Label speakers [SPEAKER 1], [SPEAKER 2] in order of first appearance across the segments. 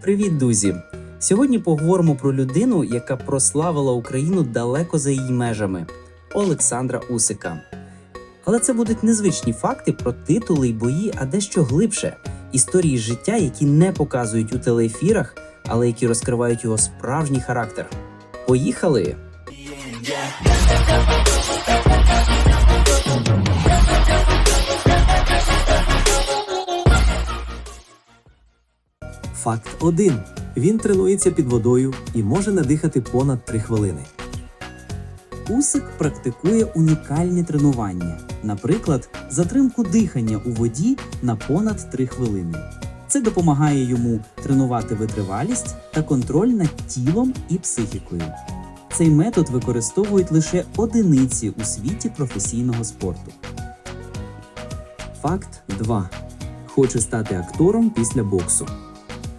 [SPEAKER 1] Привіт, друзі! Сьогодні поговоримо про людину, яка прославила Україну далеко за її межами Олександра Усика. Але це будуть незвичні факти про титули й бої, а дещо глибше історії життя, які не показують у телеефірах, але які розкривають його справжній характер. Поїхали!
[SPEAKER 2] Факт 1. Він тренується під водою і може надихати понад 3 хвилини. Усик практикує унікальні тренування, наприклад, затримку дихання у воді на понад 3 хвилини. Це допомагає йому тренувати витривалість та контроль над тілом і психікою. Цей метод використовують лише одиниці у світі професійного спорту. Факт 2. Хоче стати актором після боксу.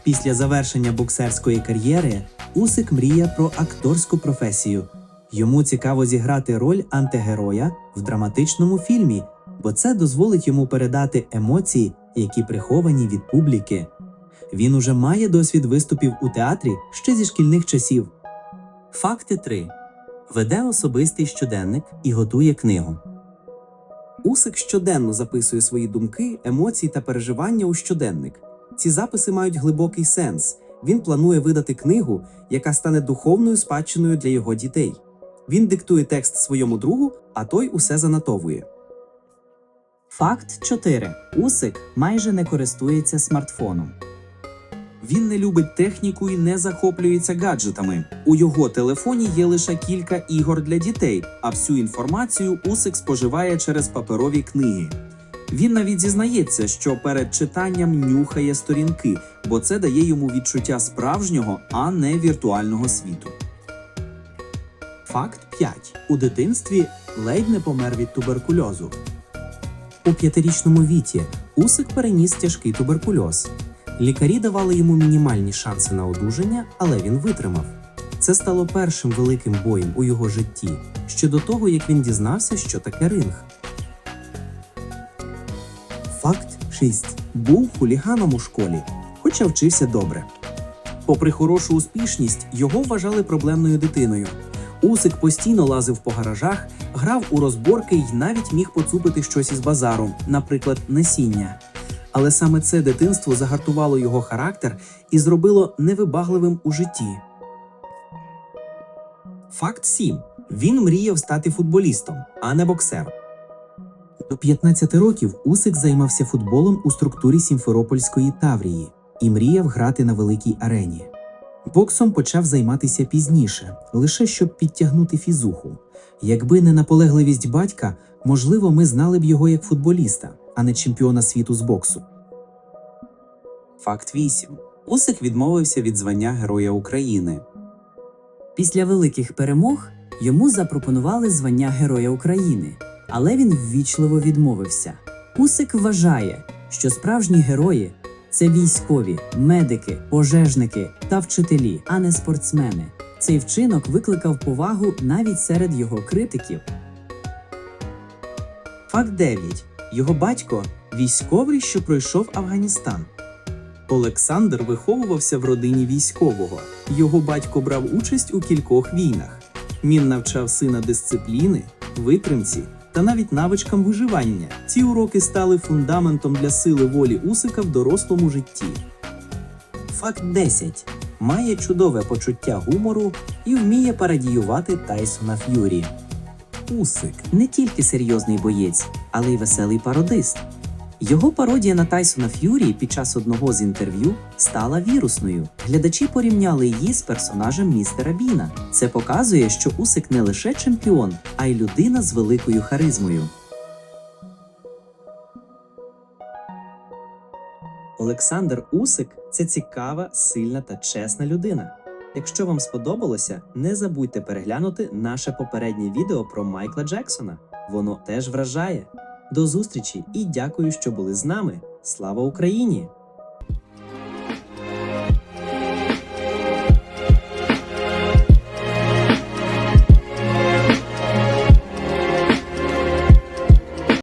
[SPEAKER 2] Після завершення боксерської кар'єри Усик мріє про акторську професію. Йому цікаво зіграти роль антигероя в драматичному фільмі, бо це дозволить йому передати емоції, які приховані від публіки. Він уже має досвід виступів у театрі ще зі шкільних часів. Факти 3. Веде особистий щоденник і готує книгу. Усик щоденно записує свої думки, емоції та переживання у щоденник. Ці записи мають глибокий сенс. Він планує видати книгу, яка стане духовною спадщиною для його дітей. Він диктує текст своєму другу, а той усе занотовує. Факт 4. Усик майже не користується смартфоном. Він не любить техніку і не захоплюється гаджетами. У його телефоні є лише кілька ігор для дітей, а всю інформацію Усик споживає через паперові книги. Він навіть зізнається, що перед читанням нюхає сторінки, бо це дає йому відчуття справжнього, а не віртуального світу. Факт 5. У дитинстві ледь не помер від туберкульозу. У п'ятирічному віці Усик переніс тяжкий туберкульоз. Лікарі давали йому мінімальні шанси на одужання, але він витримав. Це стало першим великим боєм у його житті, ще до того, як він дізнався, що таке ринг. Факт 6. Був хуліганом у школі, хоча вчився добре. Попри хорошу успішність, його вважали проблемною дитиною. Усик постійно лазив по гаражах, грав у розборки й навіть міг поцупити щось із базару, наприклад, насіння. Але саме це дитинство загартувало його характер і зробило невибагливим у житті. Факт 7. Він мріяв стати футболістом, а не боксером. До 15 років Усик займався футболом у структурі Сімферопольської Таврії і мріяв грати на великій арені. Боксом почав займатися пізніше, лише щоб підтягнути фізуху. Якби не наполегливість батька, можливо, ми знали б його як футболіста, а не чемпіона світу з боксу. Факт 8. Усик відмовився від звання Героя України.
[SPEAKER 3] Після великих перемог йому запропонували звання Героя України, але він ввічливо відмовився. Усик вважає, що справжні герої це військові, медики, пожежники та вчителі, а не спортсмени. Цей вчинок викликав повагу навіть серед його критиків.
[SPEAKER 2] Факт 9. Його батько військовий, що пройшов Афганістан. Олександр виховувався в родині військового. Його батько брав участь у кількох війнах. Він навчав сина дисципліни, витримці та навіть навичкам виживання. Ці уроки стали фундаментом для сили волі Усика в дорослому житті. Факт 10. Має чудове почуття гумору і вміє парадіювати Тайсона Ф'юрі. Усик
[SPEAKER 3] Не тільки серйозний боєць, але й веселий пародист. Його пародія на Тайсона Ф'юрі під час одного з інтерв'ю стала вірусною. Глядачі порівняли її з персонажем містера Біна. Це показує, що Усик не лише чемпіон, а й людина з великою харизмою.
[SPEAKER 2] Олександр Усик це цікава, сильна та чесна людина. Якщо вам сподобалося, не забудьте переглянути наше попереднє відео про Майкла Джексона. Воно теж вражає. До зустрічі і дякую, що були з нами. Слава Україні!